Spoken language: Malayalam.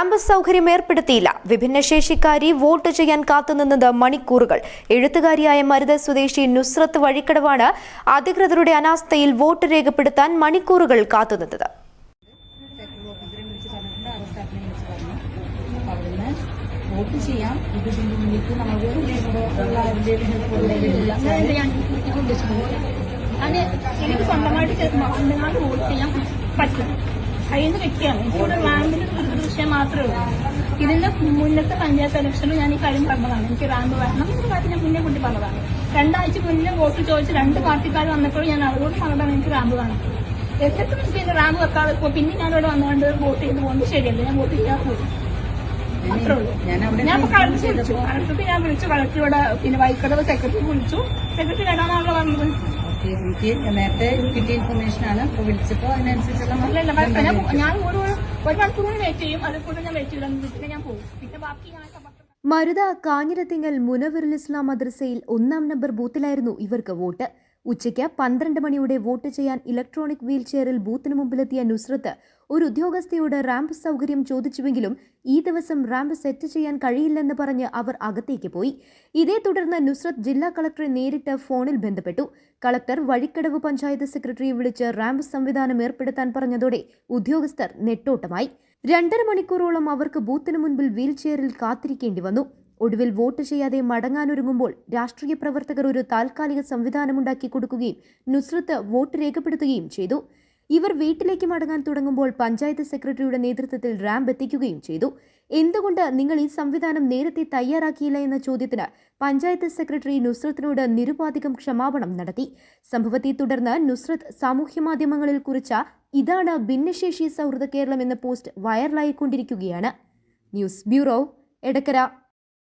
റാമ്പ് സൗകര്യം ഏർപ്പെടുത്തിയില്ല. വിഭിന്നശേഷിക്കാരി വോട്ട് ചെയ്യാൻ കാത്തുനിന്നത് മണിക്കൂറുകൾ. എഴുത്തുകാരിയായ മരുത സ്വദേശി നുസ്രത്ത് വഴിക്കടവാണ് അധികൃതരുടെ അനാസ്ഥയിൽ വോട്ട് രേഖപ്പെടുത്താൻ മണിക്കൂറുകൾ കാത്തുനിന്നത്. ഇത് മുന്നിലേക്ക് അത് എനിക്ക് വോട്ട് ചെയ്യാൻ പറ്റും കഴിയുന്ന വ്യക്തിയാണ് എനിക്കിവിടെ റാമ്പിന് വിഷയം മാത്രമേ ഉള്ളൂ. ഇതിന്റെ മുന്നത്തെ പഞ്ചായത്ത് ഇലക്ഷനിൽ ഞാൻ ഈ കാര്യം പറഞ്ഞതാണ്. എനിക്ക് റാമ്പ് വരണം എന്നൊരു കാര്യം ഞാൻ മുന്നേ കൂട്ടി പറഞ്ഞതാണ്. രണ്ടാഴ്ച മുന്നേ വോട്ട് ചോദിച്ച് രണ്ട് പാർട്ടിക്കാർ വന്നപ്പോൾ ഞാൻ അവരോട് പറഞ്ഞതാണ് എനിക്ക് റാമ്പ് വേണം. എന്നിട്ടും പിന്നെ റാമ്പ് വെക്കാതെ പിന്നെ ഞാൻ ഇവിടെ വന്നുകൊണ്ട് വോട്ട് ചെയ്ത് പോകുന്നത് ശരിയല്ല. ഞാൻ വോട്ട് ചെയ്യാൻ പോകും. ഞാൻ കളക്ടർ വിളിച്ചു. കളക്ടർക്ക് ഞാൻ വിളിച്ചു. കളക്ടർ ഇവിടെ പിന്നെ വൈക്കടവ് സെക്രട്ടറി വിളിച്ചു. സെക്രട്ടറി വരാനാണല്ലോ പറഞ്ഞത് എനിക്ക് നേരത്തെ കിട്ടിയ ഇൻഫർമേഷൻ ആണ്. അപ്പൊ വിളിച്ചപ്പോ അതിനനുസരിച്ചുള്ള. ഞാൻ ഒരു ഒരു മണിക്കൂർ കൂടി വെയിറ്റ് ചെയ്യും. അതിൽ കൂടുതൽ ഞാൻ വെയിറ്റ് ചെയ്യില്ല ഞാൻ പോകും. പിന്നെ ബാക്കി ഞാൻ മരുത കാഞ്ഞിരത്തിങ്ങൽ മുനവിറുൽ ഇസ്ലാം മദ്രസയിൽ ഒന്നാം നമ്പർ ബൂത്തിലായിരുന്നു ഇവർക്ക് വോട്ട്. ഉച്ചയ്ക്ക് പന്ത്രണ്ട് മണിയോടെ വോട്ട് ചെയ്യാൻ ഇലക്ട്രോണിക് വീൽ ചെയറിൽ ബൂത്തിന് മുമ്പിലെത്തിയ നുസ്രത്ത് ഒരു ഉദ്യോഗസ്ഥയോട് റാമ്പ് സൗകര്യം ചോദിച്ചുവെങ്കിലും ഈ ദിവസം റാമ്പ് സെറ്റ് ചെയ്യാൻ കഴിയില്ലെന്ന് പറഞ്ഞ് അവർ അകത്തേക്ക് പോയി. ഇതേ തുടർന്ന് നുസ്രത്ത് ജില്ലാ കളക്ടറെ നേരിട്ട് ഫോണിൽ ബന്ധപ്പെട്ടു. കളക്ടർ വഴിക്കടവ് പഞ്ചായത്ത് സെക്രട്ടറിയെ വിളിച്ച് റാമ്പ് സംവിധാനം ഏർപ്പെടുത്താൻ പറഞ്ഞതോടെ ഉദ്യോഗസ്ഥർ നെട്ടോട്ടമായി. രണ്ടര മണിക്കൂറോളം അവർക്ക് ബൂത്തിന് മുൻപിൽ വീൽ ചെയറിൽ കാത്തിരിക്കേണ്ടി വന്നു. ഒടുവിൽ വോട്ട് ചെയ്യാതെ മടങ്ങാനൊരുങ്ങുമ്പോൾ രാഷ്ട്രീയ പ്രവർത്തകർ ഒരു താൽക്കാലിക സംവിധാനമുണ്ടാക്കി കൊടുക്കുകയും നുസ്രത്ത് വോട്ട് രേഖപ്പെടുത്തുകയും ചെയ്തു. ഇവർ വീട്ടിലേക്ക് മടങ്ങാൻ തുടങ്ങുമ്പോൾ പഞ്ചായത്ത് സെക്രട്ടറിയുടെ നേതൃത്വത്തിൽ റാമ്പ് എത്തിക്കുകയും ചെയ്തു. എന്തുകൊണ്ട് നിങ്ങൾ ഈ സംവിധാനം നേരത്തെ തയ്യാറാക്കിയില്ല എന്ന ചോദ്യത്തിന് പഞ്ചായത്ത് സെക്രട്ടറി നുസ്രത്തിനോട് നിരുപാധികം ക്ഷമാപണം നടത്തി. സംഭവത്തെ തുടർന്ന് നുസ്രത്ത് സാമൂഹ്യമാധ്യമങ്ങളിൽ കുറിച്ച ഇതാണ് ഭിന്നശേഷി സൗഹൃദ കേരളം എന്ന പോസ്റ്റ് വൈറലായിക്കൊണ്ടിരിക്കുകയാണ്. News bureau Edakkara.